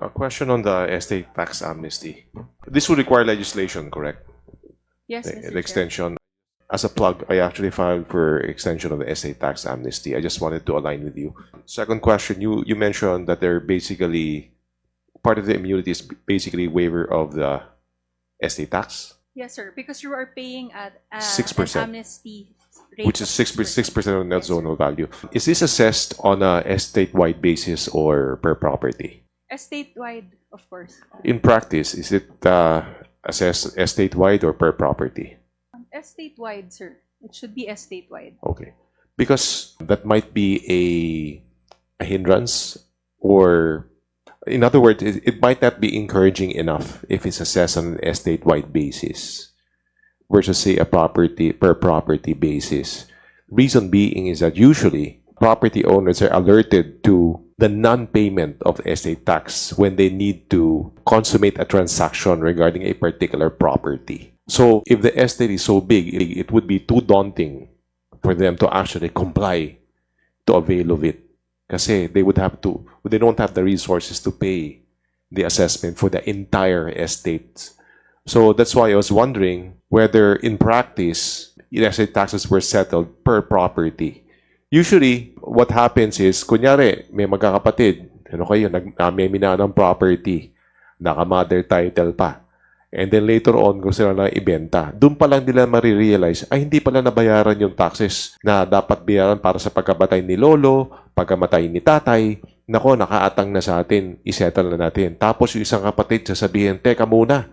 A question on the estate tax amnesty. This would require legislation, correct? Yes, The, Mr. the Chair. extension. As a plug, I actually filed for extension of the estate tax amnesty. I just wanted to align with you. Second question, you, you mentioned that they're basically, part of the immunity is basically waiver of the estate tax, Yes, sir. Because you are paying at uh, 6%. an amnesty rate which is of six percent, six percent of net Yes, sir. zonal value. Is this assessed on a estate-wide basis or per property? Estate-wide, of course. In practice, is it uh, assessed estate-wide or per property? Um, Estate-wide, sir. It should be estate-wide. Okay. Because that might be a, a hindrance or in other words, it, it might not be encouraging enough if it's assessed on an estate-wide basis versus say a property per property basis. Reason being is that usually property owners are alerted to the non-payment of estate tax when they need to consummate a transaction regarding a particular property. So if the estate is so big, it, would be too daunting for them to actually comply to avail of it. Kasi they would have to, they don't have the resources to pay the assessment for the entire estate. So that's why I was wondering whether in practice, estate taxes were settled per property. Usually, what happens is, kunyari, may magkakapatid, ano kayo, nag, namimina ng property, naka-mother title pa. And then later on, kung sila na ibenta, doon pa lang nila marirealize, ay hindi pala nabayaran yung taxes na dapat bayaran para sa pagkamatay ni lolo, pagkamatay ni tatay. Nako, nakaatang na sa atin, isettle na natin. Tapos yung isang kapatid sasabihin, teka muna,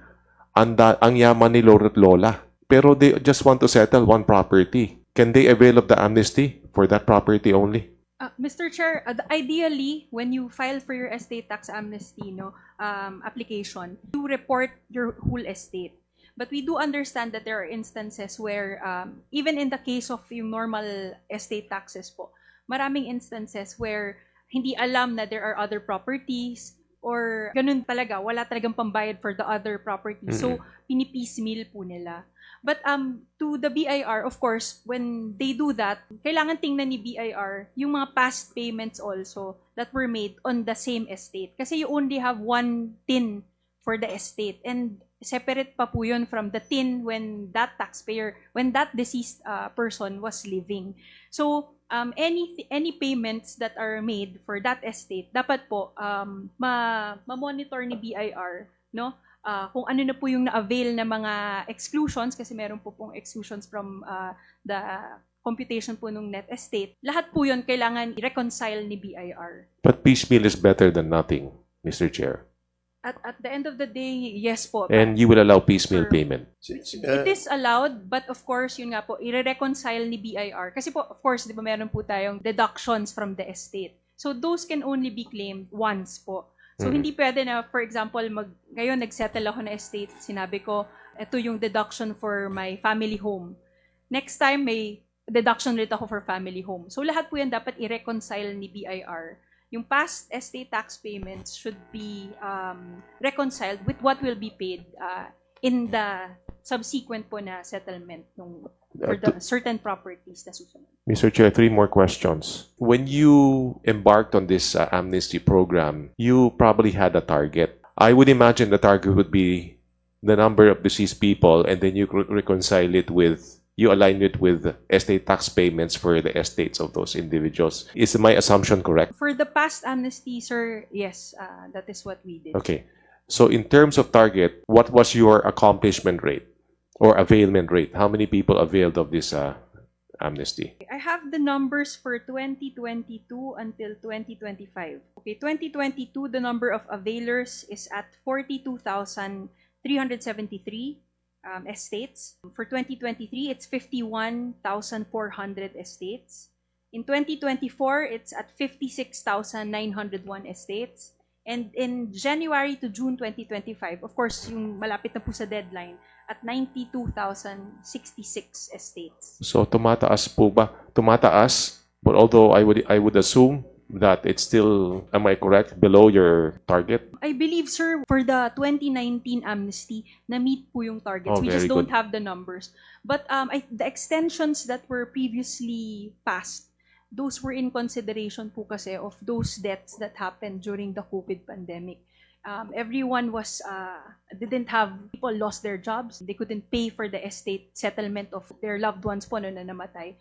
ang, ang yaman ni lolo at lola. Pero they just want to settle one property. Can they avail of the amnesty for that property only? Uh, Mr. Chair, uh, ideally, when you file for your estate tax amnesty no, um, application, you report your whole estate. But we do understand that there are instances where, um, even in the case of yung normal estate taxes po, maraming instances where hindi alam na there are other properties or ganun talaga, wala talagang pambayad for the other properties. So, pinipiecemeal po nila. But um, to the BIR, of course, when they do that, kailangan tingnan ni BIR yung mga past payments also that were made on the same estate. Kasi you only have one tin for the estate. And separate pa po yun from the tin when that taxpayer, when that deceased uh, person was living. So, um, any any payments that are made for that estate, dapat po um, ma, ma-monitor ni BIR, no? Ah, kung ano na po yung na-avail na mga exclusions, kasi meron po pong exclusions from ah, the computation po ng net estate. Lahat po yun kailangan i-reconcile ni BIR. But piecemeal is better than nothing, Mr. Chair. At at the end of the day, yes po. And you will allow piecemeal payment. It is allowed, but of course, yun nga po, i-reconcile ni BIR. Kasi po, of course, di ba meron po tayong deductions from the estate. So those can only be claimed once po. So Mhm. hindi pwede na, for example, mag, ngayon nagsettle ako na estate, sinabi ko, ito yung deduction for my family home. Next time, may deduction rate ako for family home. So lahat po yan dapat i-reconcile ni BIR. Yung past estate tax payments should be um, reconciled with what will be paid uh, in the subsequent po na settlement nung for the certain properties na susunod. Mr. Chair, three more questions. When you embarked on this uh, amnesty program, you probably had a target. I would imagine the target would be the number of deceased people, and then you could reconcile it with, you align it with estate tax payments for the estates of those individuals. Is my assumption correct? For the past amnesty, sir, yes, uh, that is what we did. Okay. So in terms of target, what was your accomplishment rate or availment rate? How many people availed of this uh, amnesty? I have the numbers for 2022 until 2025. Okay, 2022, the number of availers is at 42,373 um, estates. For 2023, it's 51,400 estates. In 2024, it's at 56,901 estates. And in January to June 2025, of course, yung malapit na po sa deadline, at 92,066 estates. So tumataas po ba? Tumataas, but although I would I would assume that it's still am I correct below your target? I believe, sir, for the 2019 amnesty, na-meet po yung targets. Oh, We just very don't good. have the numbers. But um, I, the extensions that were previously passed, those were in consideration po kasi of those deaths that happened during the COVID pandemic. Um, everyone was uh, didn't have people lost their jobs. They couldn't pay for the estate settlement of their loved ones po na namatay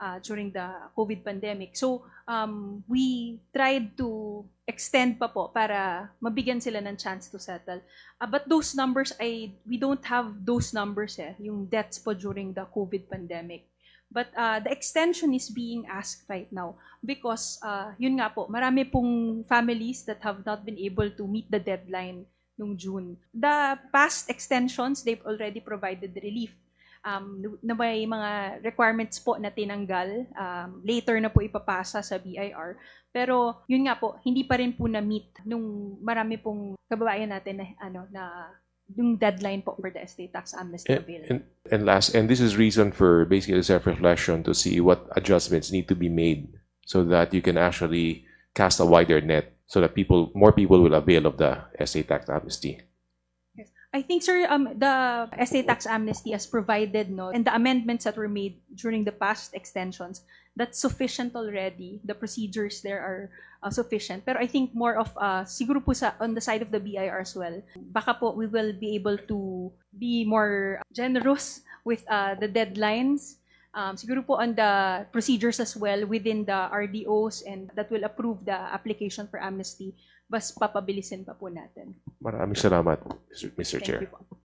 uh, during the COVID pandemic. So um, we tried to extend pa po para mabigyan sila ng chance to settle. Uh, but those numbers ay we don't have those numbers eh, yung deaths po during the COVID pandemic. But uh, the extension is being asked right now because uh, yun nga po, marami pong families that have not been able to meet the deadline nung June. The past extensions, they've already provided relief. Um, na may mga requirements po na tinanggal. Um, later na po ipapasa sa BIR. Pero yun nga po, hindi pa rin po na-meet nung marami pong kababayan natin na, ano, na yung deadline po for the estate tax amnesty And, bill. and, and last, and this is reason for basically self-reflection to see what adjustments need to be made so that you can actually cast a wider net so that people, more people will avail of the estate tax amnesty. I think, sir, um, the estate tax amnesty as provided, no, and the amendments that were made during the past extensions, that's sufficient already. The procedures there are uh, sufficient. Pero I think more of, uh, siguro po sa, on the side of the BIR as well, baka po we will be able to be more generous with uh, the deadlines. Um, siguro po on the procedures as well within the RDOs and that will approve the application for amnesty, bas papabilisin pa po natin. Maraming salamat, Mr. Mr. Thank Chair. you po.